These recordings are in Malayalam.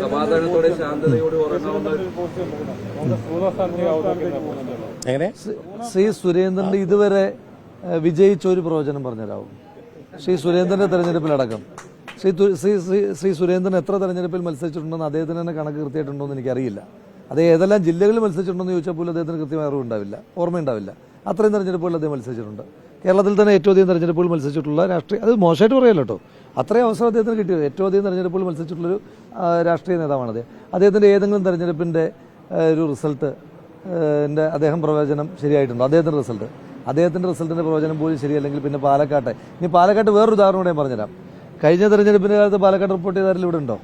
സമാധാനത്തോടെ ശാന്തതയോടെ ഉറങ്ങാവുന്ന എങ്ങനെ? ശ്രീ സുരേന്ദ്രന്റെ ഇതുവരെ വിജയിച്ച ഒരു പ്രവചനം പറഞ്ഞുതരാവും ശ്രീ സുരേന്ദ്രന്റെ തെരഞ്ഞെടുപ്പിലടക്കം. ശ്രീ ശ്രീ ശ്രീ സുരേന്ദ്രൻ എത്ര തെരഞ്ഞെടുപ്പിൽ മത്സരിച്ചിട്ടുണ്ടെന്ന് അദ്ദേഹത്തിന് തന്നെ കണക്ക് കൃത്യമായിട്ടുണ്ടോ എന്ന് എനിക്കറിയില്ല. അത് ഏതെല്ലാം ജില്ലകളിൽ മത്സരിച്ചിട്ടുണ്ടെന്ന് ചോദിച്ചാൽ പോലും അദ്ദേഹത്തിന് കൃത്യമായ അറിവുണ്ടാവില്ല ഓർമ്മയുണ്ടാവില്ല. അത്രയും തെരഞ്ഞെടുപ്പുകളിൽ അദ്ദേഹം മത്സരിച്ചിട്ടുണ്ട്. കേരളത്തിൽ തന്നെ ഏറ്റവും അധികം തെരഞ്ഞെടുപ്പുകൾ മത്സരിച്ചിട്ടുള്ള രാഷ്ട്രീയ അത് മോശമായിട്ട് പറയല്ലോ കേട്ടോ അത്രയും അവസരം അദ്ദേഹത്തിന് കിട്ടിയത്. ഏറ്റവും അധികം തെരഞ്ഞെടുപ്പുകൾ മത്സരിച്ചിട്ടുള്ളൊരു രാഷ്ട്രീയ നേതാവാണ് അദ്ദേഹം അദ്ദേഹത്തിന്റെ ഏതെങ്കിലും തെരഞ്ഞെടുപ്പിന്റെ ഒരു റിസൾട്ട് എന്റെ അദ്ദേഹം പ്രവചനം ശരിയായിട്ടുണ്ടോ? അദ്ദേഹത്തിന്റെ റിസൾട്ട്. അദ്ദേഹത്തിന്റെ റിസൾട്ടിന്റെ പ്രവചനം പോലും ശരിയല്ലെങ്കിൽ പിന്നെ പാലക്കാട്ടെ. ഇനി പാലക്കാട്ട് വേറൊരു ഉദാഹരണം കൂടെ ഞാൻ പറഞ്ഞുതരാം. കഴിഞ്ഞ തെരഞ്ഞെടുപ്പിന്റെ കാലത്ത് പാലക്കാട് റിപ്പോർട്ട് ചെയ്താലും ഇവിടെ ഉണ്ടോ?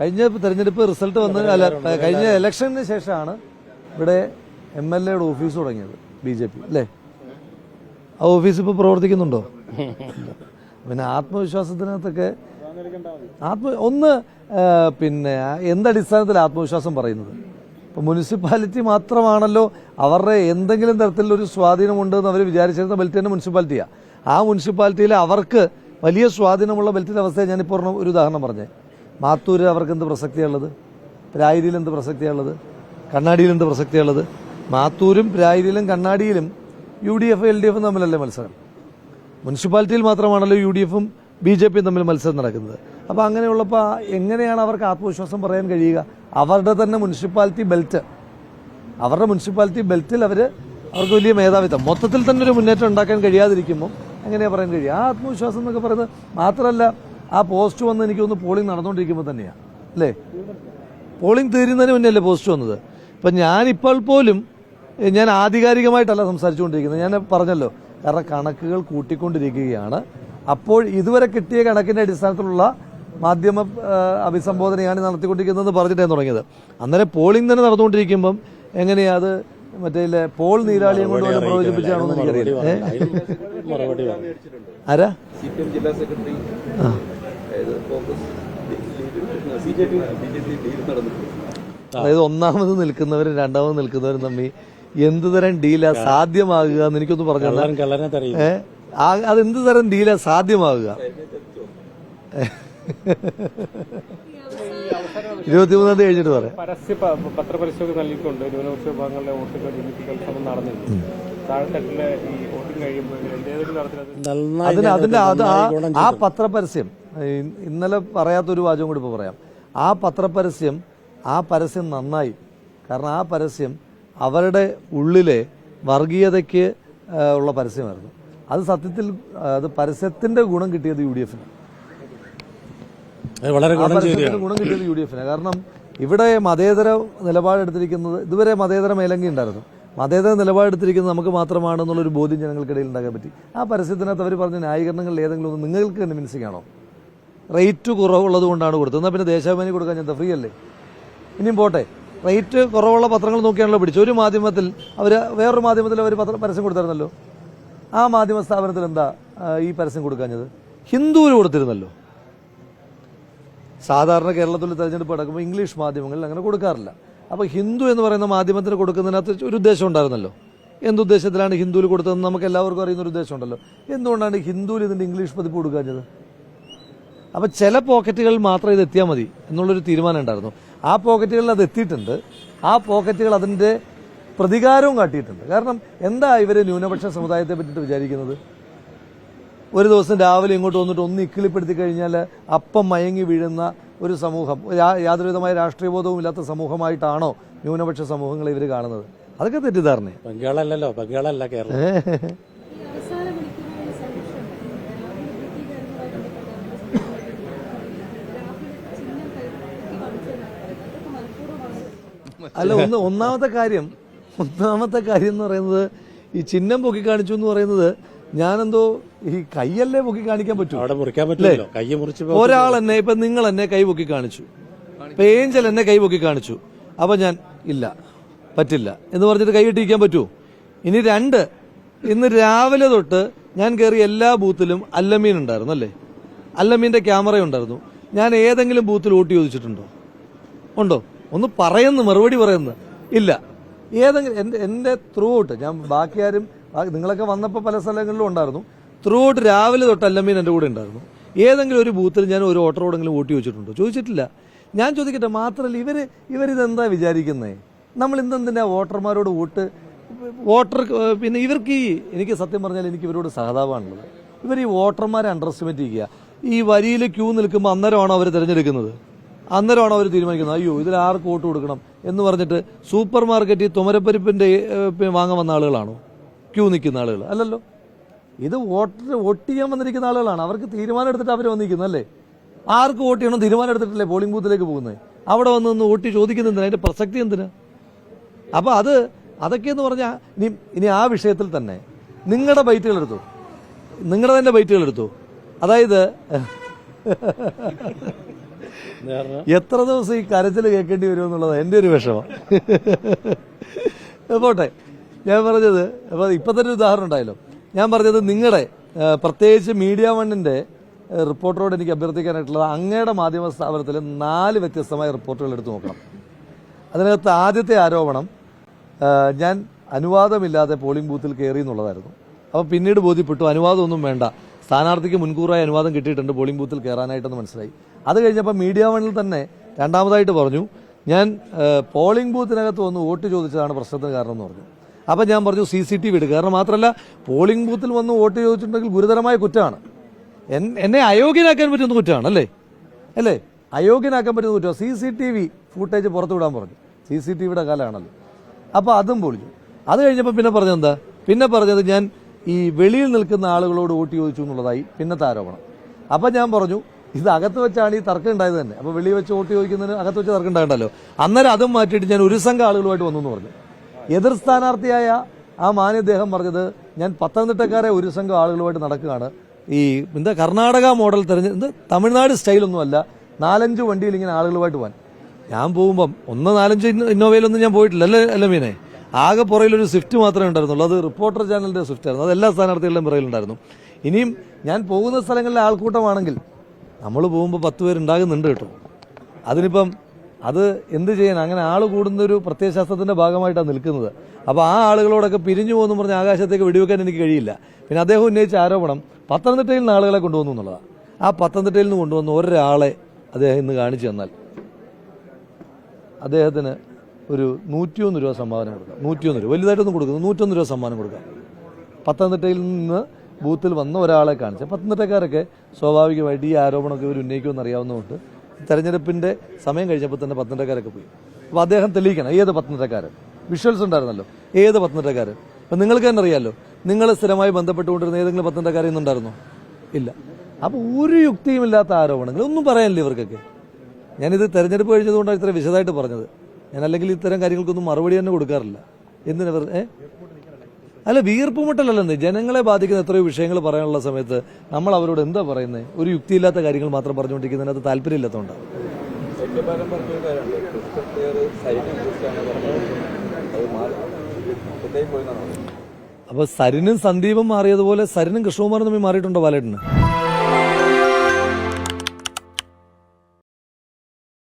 കഴിഞ്ഞ തെരഞ്ഞെടുപ്പ് റിസൾട്ട് വന്ന് അല്ല കഴിഞ്ഞ ഇലക്ഷന് ശേഷമാണ് ഇവിടെ എം എൽ എയുടെ ഓഫീസ് തുടങ്ങിയത് ബി ജെ പി അല്ലേ? ആ ഓഫീസ് ഇപ്പോൾ പ്രവർത്തിക്കുന്നുണ്ടോ. പിന്നെ ആത്മവിശ്വാസത്തിനകത്തൊക്കെ ആത്മ ഒന്ന് പിന്നെ എന്തടിസ്ഥാനത്തിൽ ആത്മവിശ്വാസം പറയുന്നത്? ഇപ്പൊ മുനിസിപ്പാലിറ്റി മാത്രമാണല്ലോ അവരുടെ എന്തെങ്കിലും തരത്തിലൊരു സ്വാധീനമുണ്ടെന്ന് അവർ വിചാരിച്ചിരുന്ന ബെൽറ്റ് തന്നെ മുനിസിപ്പാലിറ്റിയാണ് ആ മുനിസിപ്പാലിറ്റിയിൽ അവർക്ക് വലിയ സ്വാധീനമുള്ള ബെൽറ്റിന്റെ അവസ്ഥയെ ഞാനിപ്പോൾ ഒരു ഉദാഹരണം പറഞ്ഞേ. മാത്തൂര് അവർക്ക് എന്ത് പ്രസക്തിയുള്ളത് പ്രായരിയിൽ എന്ത് പ്രസക്തിയുള്ളത് കണ്ണാടിയിൽ എന്ത് പ്രസക്തിയുള്ളത് മാത്തൂരും പ്രായരിയിലും കണ്ണാടിയിലും U D F L D എഫും തമ്മിലല്ലേ മത്സരം? മുനിസിപ്പാലിറ്റിയിൽ മാത്രമാണല്ലോ യു ഡി എഫും ബി ജെ പിയും തമ്മിൽ മത്സരം നടക്കുന്നത്. അപ്പോൾ അങ്ങനെയുള്ളപ്പോൾ എങ്ങനെയാണ് അവർക്ക് ആത്മവിശ്വാസം പറയാൻ കഴിയുക? അവരുടെ തന്നെ മുനിസിപ്പാലിറ്റി ബെൽറ്റ്. അവരുടെ മുനിസിപ്പാലിറ്റി ബെൽറ്റിൽ അവർ അവർക്ക് വലിയ മേധാവിത്വം. മൊത്തത്തിൽ തന്നെ ഒരു മുന്നേറ്റം ഉണ്ടാക്കാൻ കഴിയാതിരിക്കുമ്പോൾ എങ്ങനെയാണ് പറയാൻ കഴിയുക? ആ ആത്മവിശ്വാസം എന്നൊക്കെ പറയുന്നത് മാത്രമല്ല ആ പോസ്റ്റ് വന്ന് എനിക്ക് ഒന്ന് പോളിംഗ് നടന്നുകൊണ്ടിരിക്കുമ്പോൾ തന്നെയാണ് അല്ലേ? പോളിംഗ് തീരുന്നതിന് മുന്നേ അല്ലേ പോസ്റ്റ് വന്നത്? ഇപ്പം ഞാനിപ്പോൾ പോലും ഞാൻ ആധികാരികമായിട്ടല്ല സംസാരിച്ചുകൊണ്ടിരിക്കുന്നത്. ഞാൻ പറഞ്ഞല്ലോ കാരണം കണക്കുകൾ കൂട്ടിക്കൊണ്ടിരിക്കുകയാണ്. അപ്പോൾ ഇതുവരെ കിട്ടിയ കണക്കിന്റെ അടിസ്ഥാനത്തിലുള്ള മാധ്യമ അഭിസംബോധനയാണ് നടത്തിക്കൊണ്ടിരിക്കുന്നതെന്ന് പറഞ്ഞിട്ടാണ് തുടങ്ങിയത്. അന്നേരം പോളിംഗ് തന്നെ നടന്നുകൊണ്ടിരിക്കുമ്പം എങ്ങനെയാ അത് മറ്റേ പോൾ നീരാളിയും കൊണ്ട് വന്ന് പ്രവചിപ്പിച്ചാണോ എന്ന് എനിക്കറിയില്ല. ആരാ? ജില്ലാ സെക്രട്ടറി അതായത് ഒന്നാമത് നിൽക്കുന്നവരും രണ്ടാമത് നിൽക്കുന്നവരും തമ്മിൽ എന്ത് തരം ഡീലാ സാധ്യമാകുക എന്ന് എനിക്കൊന്ന് പറഞ്ഞു അത് എന്ത് തരം ഡീലാ സാധ്യമാകുക? ഇരുപത്തിമൂന്നാം തീയതി കഴിഞ്ഞിട്ട് പറയാം പരസ്യ പത്രപരിശോധന നൽകിക്കൊണ്ട് ന്യൂനപക്ഷ വിഭാഗങ്ങളുടെ വോട്ടുകൾ ഭിന്നിപ്പിക്കൽ ശ്രമം നടന്നിരുന്നു. താഴെത്തട്ടിലെ ഈ വോട്ടിംഗ് കഴിയുമ്പോൾ ഏതെങ്കിലും തരത്തിൽ അതിന് അതിന്റെ അത് ആ ആ പത്രപരസ്യം ഇന്നലെ പറയാത്തൊരു വാചകം കൂടി ഇപ്പോൾ പറയാം. ആ പത്രപരസ്യം ആ പരസ്യം നന്നായി. കാരണം ആ പരസ്യം അവരുടെ ഉള്ളിലെ വർഗീയതയ്ക്ക് ഉള്ള പരസ്യമായിരുന്നു. അത് സത്യത്തിൽ അത് പരസ്യത്തിന്റെ ഗുണം കിട്ടിയത് യു ഡി എഫിന് ഗുണം കിട്ടിയത് യു ഡി എഫിന് കാരണം ഇവിടെ മതേതര നിലപാടെടുത്തിരിക്കുന്നത് ഇതുവരെ മതേതര മേലങ്കി ഉണ്ടായിരുന്നു. മതേതര നിലപാടെടുത്തിരിക്കുന്നത് നമുക്ക് മാത്രമാണെന്നുള്ളൊരു ബോധ്യം ജനങ്ങൾക്കിടയിൽ ഉണ്ടാകാൻ പറ്റി. ആ പരസ്യത്തിനകത്ത് അവർ പറഞ്ഞ ന്യായീകരണങ്ങളിൽ ഏതെങ്കിലും ഒന്ന് നിങ്ങൾക്ക് കൺവിൻസിംഗ് ആണോ റേറ്റ് കുറവുള്ളത് കൊണ്ടാണ് കൊടുത്തത്. എന്നാൽ പിന്നെ ദേശാഭിമാനി കൊടുക്കാൻ ഞാൻ ഫ്രീ അല്ലേ? ഇനിയും പോട്ടെ. റേറ്റ് കുറവുള്ള പത്രങ്ങൾ നോക്കിയാണല്ലോ പിടിച്ചു ഒരു മാധ്യമത്തിൽ അവർ വേറൊരു മാധ്യമത്തിൽ അവർ പത്രം പരസ്യം കൊടുത്തായിരുന്നല്ലോ. ആ മാധ്യമ സ്ഥാപനത്തിൽ എന്താ ഈ പരസ്യം കൊടുക്കാഞ്ഞത്? ഹിന്ദുവിന് കൊടുത്തിരുന്നല്ലോ. സാധാരണ കേരളത്തിൽ തെരഞ്ഞെടുപ്പ് നടക്കുമ്പോൾ ഇംഗ്ലീഷ് മാധ്യമങ്ങളിൽ അങ്ങനെ കൊടുക്കാറില്ല. അപ്പോൾ ഹിന്ദു എന്ന് പറയുന്ന മാധ്യമത്തിന് കൊടുക്കുന്നതിനകത്ത് ഒരു ഉദ്ദേശം ഉണ്ടായിരുന്നല്ലോ. എന്തുദ്ദേശത്തിലാണ് ഹിന്ദുവിൽ കൊടുത്തതെന്ന് നമുക്ക് എല്ലാവർക്കും അറിയുന്ന ഒരു ഉദ്ദേശം ഉണ്ടല്ലോ. എന്തുകൊണ്ടാണ് ഹിന്ദുവിൽ ഇതിന്റെ ഇംഗ്ലീഷ് പതിപ്പ് കൊടുക്കാഞ്ഞത്? അപ്പോൾ ചില പോക്കറ്റുകളിൽ മാത്രം ഇത് എത്തിയാൽ മതി എന്നുള്ളൊരു തീരുമാനം ഉണ്ടായിരുന്നു. ആ പോക്കറ്റുകളിൽ അത് എത്തിയിട്ടുണ്ട്. ആ പോക്കറ്റുകൾ അതിന്റെ പ്രതികാരവും കാട്ടിയിട്ടുണ്ട്. കാരണം എന്താ ഇവർ ന്യൂനപക്ഷ സമുദായത്തെ പറ്റിയിട്ട് വിചാരിക്കുന്നത്? ഒരു ദിവസം രാവിലെ ഇങ്ങോട്ട് വന്നിട്ട് ഒന്ന് ഇക്കിളിപ്പെടുത്തി കഴിഞ്ഞാൽ അപ്പം മയങ്ങി വീഴുന്ന ഒരു സമൂഹം യാതൊരുവിധമായ രാഷ്ട്രീയ ബോധവും ഇല്ലാത്ത സമൂഹമായിട്ടാണോ ന്യൂനപക്ഷ സമൂഹങ്ങളെ ഇവർ കാണുന്നത്? അതൊക്കെ തെറ്റിദ്ധാരണയാണ് ബംഗാളല്ലോ ബംഗാളല്ല കേരളം. അല്ല ഒന്ന് ഒന്നാമത്തെ കാര്യം ഒന്നാമത്തെ കാര്യം എന്ന് പറയുന്നത് ഈ ചിഹ്നം പൊക്കി കാണിച്ചു എന്ന് പറയുന്നത് ഞാനെന്തോ ഈ കൈയല്ലേ പൊക്കി കാണിക്കാൻ പറ്റൂ? അവിടെ മുറിക്കാൻ പറ്റില്ലല്ലോ. കൈ മുറിച്ച് ഒരാൾ എന്നെ ഇപ്പൊ നിങ്ങൾ എന്നെ കൈ പൊക്കി കാണിച്ചു. പേഞ്ചൽ ഏഞ്ചൽ എന്നെ കൈ പൊക്കി കാണിച്ചു അപ്പൊ ഞാൻ ഇല്ല പറ്റില്ല എന്ന് പറഞ്ഞിട്ട് കൈ ഇട്ടിരിക്കാൻ പറ്റുമോ ഇനി രണ്ട് ഇന്ന് രാവിലെ തൊട്ട് ഞാൻ കയറി എല്ലാ ബൂത്തിലും അല്ലമീൻ ഉണ്ടായിരുന്നു അല്ലേ? അല്ലമീന്റെ ക്യാമറ ഉണ്ടായിരുന്നു. ഞാൻ ഏതെങ്കിലും ബൂത്തിൽ വോട്ട് ചോദിച്ചിട്ടുണ്ടോ? ഉണ്ടോ? ഒന്ന് പറയുന്നു മറുപടി പറയുന്നു. ഇല്ല. ഏതെങ്കിലും എന്റെ എന്റെ ത്രൂ ഔട്ട് ഞാൻ ബാക്കി ആരും നിങ്ങളൊക്കെ വന്നപ്പോൾ പല സ്ഥലങ്ങളിലും ഉണ്ടായിരുന്നു. ത്രൂ ഔട്ട് രാവിലെ തൊട്ട് അല്ലമ്മീൻ എന്റെ കൂടെ ഉണ്ടായിരുന്നു. ഏതെങ്കിലും ഒരു ബൂത്തിൽ ഞാൻ ഒരു ഓട്ടറോടെങ്കിലും വോട്ട് ചോദിച്ചിട്ടുണ്ടോ ചോദിച്ചിട്ടില്ല. ഞാൻ ചോദിക്കട്ടെ മാത്രമല്ല ഇവർ ഇവരിതെന്താ വിചാരിക്കുന്നത് നമ്മൾ ഇന്നെന്തിനാ വോട്ടർമാരോട് വോട്ട് വോട്ടർ പിന്നെ ഇവർക്ക് ഈ എനിക്ക് സത്യം പറഞ്ഞാൽ എനിക്ക് ഇവരോട് സഹതാപമാണുള്ളത്. ഇവർ ഈ വോട്ടർമാരെ അണ്ടർ എസ്റ്റിമേറ്റ് ചെയ്യുക. ഈ വരിയിൽ ക്യൂ നിൽക്കുമ്പോൾ അന്നേരമാണോ അവർ തിരഞ്ഞെടുക്കുന്നത്? അന്നേരമാണോ അവർ തീരുമാനിക്കുന്നത്? അയ്യോ ഇതിൽ ആർക്ക് വോട്ട് കൊടുക്കണം എന്ന് പറഞ്ഞിട്ട് സൂപ്പർ മാർക്കറ്റിൽ തുമരപ്പരിപ്പിന്റെ വാങ്ങാൻ വന്ന ആളുകളാണോ? ക്യൂ നിൽക്കുന്ന ആളുകൾ. അല്ലല്ലോ. ഇത് വോട്ടർ വോട്ട് ചെയ്യാൻ വന്നിരിക്കുന്ന ആളുകളാണ്. അവർക്ക് തീരുമാനം എടുത്തിട്ട് അവർ വന്നിരിക്കുന്നത് അല്ലേ? ആർക്ക് വോട്ട് ചെയ്യണം? തീരുമാനം എടുത്തിട്ടില്ലേ പോളിംഗ് ബൂത്തിലേക്ക് പോകുന്നത്? അവിടെ വന്ന് നിന്ന് വോട്ട് ചോദിക്കുന്നത് എന്തിനാ? അതിന്റെ പ്രസക്തി എന്തിനാ? അപ്പോൾ അത് അതൊക്കെ എന്ന് പറഞ്ഞാൽ ഇനി ഇനി ആ വിഷയത്തിൽ തന്നെ നിങ്ങളുടെ ബൈറ്റുകൾ എടുത്തു. നിങ്ങളുടെ തന്നെ ബൈറ്റുകൾ എടുത്തു. അതായത് എത്ര ദിവസം ഈ കരച്ചിൽ കേൾക്കേണ്ടി വരും എന്നുള്ളത് എന്റെ ഒരു വിഷമം. പോട്ടെ. ഞാൻ പറഞ്ഞത് അപ്പോൾ ഇപ്പൊ തന്നെ ഒരു ഉദാഹരണം ഉണ്ടായല്ലോ. ഞാൻ പറഞ്ഞത് നിങ്ങളുടെ പ്രത്യേകിച്ച് മീഡിയ വണ്ണിന്റെ റിപ്പോർട്ടറോട് എനിക്ക് അഭ്യർത്ഥിക്കാനായിട്ടുള്ളത് അങ്ങയുടെ മാധ്യമ സ്ഥാപനത്തിൽ നാല് വ്യത്യസ്തമായ റിപ്പോർട്ടുകൾ എടുത്തു നോക്കണം. അതിനകത്ത് ആദ്യത്തെ ആരോപണം ഞാൻ അനുവാദമില്ലാതെ പോളിംഗ് ബൂത്തിൽ കയറി എന്നുള്ളതായിരുന്നു. അപ്പോൾ പിന്നീട് ബോധ്യപ്പെട്ടു അനുവാദമൊന്നും വേണ്ട. സ്ഥാനാർത്ഥിക്ക് മുൻകൂറായി അനുവാദം കിട്ടിയിട്ടുണ്ട് പോളിംഗ് ബൂത്തിൽ കയറാനായിട്ടെന്ന് മനസ്സിലായി. അത് കഴിഞ്ഞപ്പോൾ മീഡിയ വണിൽ തന്നെ രണ്ടാമതായിട്ട് പറഞ്ഞു ഞാൻ പോളിംഗ് ബൂത്തിനകത്ത് വന്ന് വോട്ട് ചോദിച്ചതാണ് പ്രശ്നത്തിന് കാരണം എന്ന് പറഞ്ഞു. അപ്പം ഞാൻ പറഞ്ഞു സി സി ടി വി എടുക്കുക കാരണം മാത്രമല്ല പോളിംഗ് ബൂത്തിൽ വന്ന് വോട്ട് ചോദിച്ചിട്ടുണ്ടെങ്കിൽ ഗുരുതരമായ കുറ്റമാണ് എന്നെ അയോഗ്യനാക്കാൻ പറ്റുന്ന കുറ്റമാണ് അല്ലേ? അല്ലേ? അയോഗ്യനാക്കാൻ പറ്റുന്ന കുറ്റം. C C T V footage പുറത്തു വിടാൻ പറഞ്ഞു. സി സി ടി വിയുടെ കാലമാണല്ലോ അപ്പോൾ അതും പൊളിച്ചു അത് കഴിഞ്ഞപ്പോൾ പിന്നെ പറഞ്ഞത് എന്താ പിന്നെ പറഞ്ഞത് ഞാൻ ഈ വെളിയിൽ നിൽക്കുന്ന ആളുകളോട് വോട്ട് ചോദിച്ചു എന്നുള്ളതായി പിന്നത്തെ ആരോപണം. അപ്പം ഞാൻ പറഞ്ഞു ഇത് അകത്ത് വെച്ചാണ് ഈ തർക്കം ഉണ്ടായത് തന്നെ. അപ്പോൾ വെളിയിൽ വെച്ച് വോട്ട് ചോദിക്കുന്നതിന് അകത്ത് വെച്ച് തർക്കം ഉണ്ടാകണ്ടല്ലോ അന്നേരം അതും മാറ്റിയിട്ട് ഞാൻ ഒരു സംഘം ആളുകളുമായിട്ട് വന്നു എന്ന് പറഞ്ഞു. എതിർ സ്ഥാനാർത്ഥിയായ ആ മാന്യദ്ദേഹം പറഞ്ഞത് ഞാൻ പത്തനംതിട്ടക്കാരെ ഒരു സംഘം ആളുകളുമായിട്ട് നടക്കുകയാണ്. ഈ എന്താ കർണാടക മോഡൽ തെരഞ്ഞ് എന്ത് തമിഴ്നാട് സ്റ്റൈലൊന്നുമല്ല നാലഞ്ച് വണ്ടിയിൽ ഇങ്ങനെ ആളുകളുമായിട്ട് പോകാൻ. ഞാൻ പോകുമ്പം ഒന്ന് നാലഞ്ച് ഇന്നോ- ഇന്നോവയിലൊന്നും ഞാൻ പോയിട്ടില്ല. അല്ലേ അല്ല മീനെ? ആകെ പുറയിലൊരു സ്വിഫ്റ്റ് മാത്രമേ ഉണ്ടായിരുന്നുള്ളൂ. അത് റിപ്പോർട്ടർ ചാനലിന്റെ സ്വിഫ്റ്റ് ആയിരുന്നു അത് എല്ലാ സ്ഥാനാർത്ഥികളുടെയും പുറയിലുണ്ടായിരുന്നു ഇനിയും ഞാൻ പോകുന്ന സ്ഥലങ്ങളിലെ ആൾക്കൂട്ടമാണെങ്കിൽ നമ്മൾ പോകുമ്പോൾ പത്ത് പേരുണ്ടാകുന്നുണ്ട് കേട്ടോ. അതിനിപ്പം അത് എന്ത് ചെയ്യാൻ? അങ്ങനെ ആൾ കൂടുന്ന ഒരു പ്രത്യയശാസ്ത്രത്തിന്റെ ഭാഗമായിട്ടാണ് നിൽക്കുന്നത്. അപ്പോൾ ആ ആളുകളോടൊക്കെ പിരിഞ്ഞു പോകുന്നു പറഞ്ഞ് ആകാശത്തേക്ക് വെടിവെക്കാൻ എനിക്ക് കഴിയില്ല. പിന്നെ അദ്ദേഹം ഉന്നയിച്ച ആരോപണം പത്തനംതിട്ടയിൽ നിന്ന് ആളുകളെ കൊണ്ടുവന്നു എന്നുള്ളതാണ് ആ പത്തനംതിട്ടയിൽ നിന്ന് കൊണ്ടുവന്ന ഒരാളെ അദ്ദേഹം ഇന്ന് കാണിച്ചു തന്നാൽ അദ്ദേഹത്തിന് ഒരു നൂറ്റിയൊന്ന് രൂപ സമ്മാനം കൊടുക്കാം. നൂറ്റിയൊന്ന് രൂപ. വലുതായിട്ടൊന്നും കൊടുക്കുന്നു നൂറ്റൊന്ന് രൂപ സമ്മാനം കൊടുക്കാം. പത്തനംതിട്ടയിൽ നിന്ന് ബൂത്തിൽ വന്ന ഒരാളെ കാണിച്ച. പത്തനംതിട്ടക്കാരൊക്കെ സ്വാഭാവികമായിട്ട് ഈ ആരോപണമൊക്കെ ഇവർ ഉന്നയിക്കുമെന്ന് അറിയാവുന്നതുകൊണ്ട് തെരഞ്ഞെടുപ്പിന്റെ സമയം കഴിഞ്ഞപ്പോൾ തന്നെ പത്തനംതിട്ടക്കാരൊക്കെ പോയി. അപ്പോൾ അദ്ദേഹം തെളിയിക്കണം ഏത് പത്തനംതിട്ടക്കാരൻ? വിഷ്വൽസ് ഉണ്ടായിരുന്നല്ലോ ഏത് പത്തനംതിട്ടക്കാരൻ? അപ്പം നിങ്ങൾക്ക് തന്നെ അറിയാമല്ലോ നിങ്ങൾ സ്ഥിരമായി ബന്ധപ്പെട്ടുകൊണ്ടിരുന്ന ഏതെങ്കിലും പത്തനംതിട്ടക്കാരൻ ഉണ്ടായിരുന്നോ ഇല്ല. അപ്പോൾ ഒരു യുക്തിയുമില്ലാത്ത ആരോപണങ്ങൾ ഒന്നും പറയാനില്ല ഇവർക്കൊക്കെ. ഞാനിത് തെരഞ്ഞെടുപ്പ് കഴിഞ്ഞതുകൊണ്ടാണ് ഇത്ര വിശദമായിട്ട് പറഞ്ഞത്. ഞാൻ അല്ലെങ്കിൽ ഇത്തരം കാര്യങ്ങൾക്കൊന്നും മറുപടി തന്നെ കൊടുക്കാറില്ല. എന്തിനാ വെറുതെ ഏ? അല്ല വീർപ്പുമുട്ടലല്ലേ ജനങ്ങളെ ബാധിക്കുന്ന എത്രയോ വിഷയങ്ങൾ പറയാനുള്ള സമയത്ത് നമ്മൾ അവരോട് എന്താ പറയുന്നത് ഒരു യുക്തിയില്ലാത്ത കാര്യങ്ങൾ മാത്രം പറഞ്ഞുകൊണ്ടിരിക്കുന്നതിനകത്ത് താല്പര്യമില്ലാത്തതുകൊണ്ട് അപ്പൊ സരിനും സന്ദീപും മാറിയതുപോലെ സരിനും കൃഷ്ണകുമാറും തമ്മിൽ മാറിയിട്ടുണ്ടോ ബാലേട്ടന്?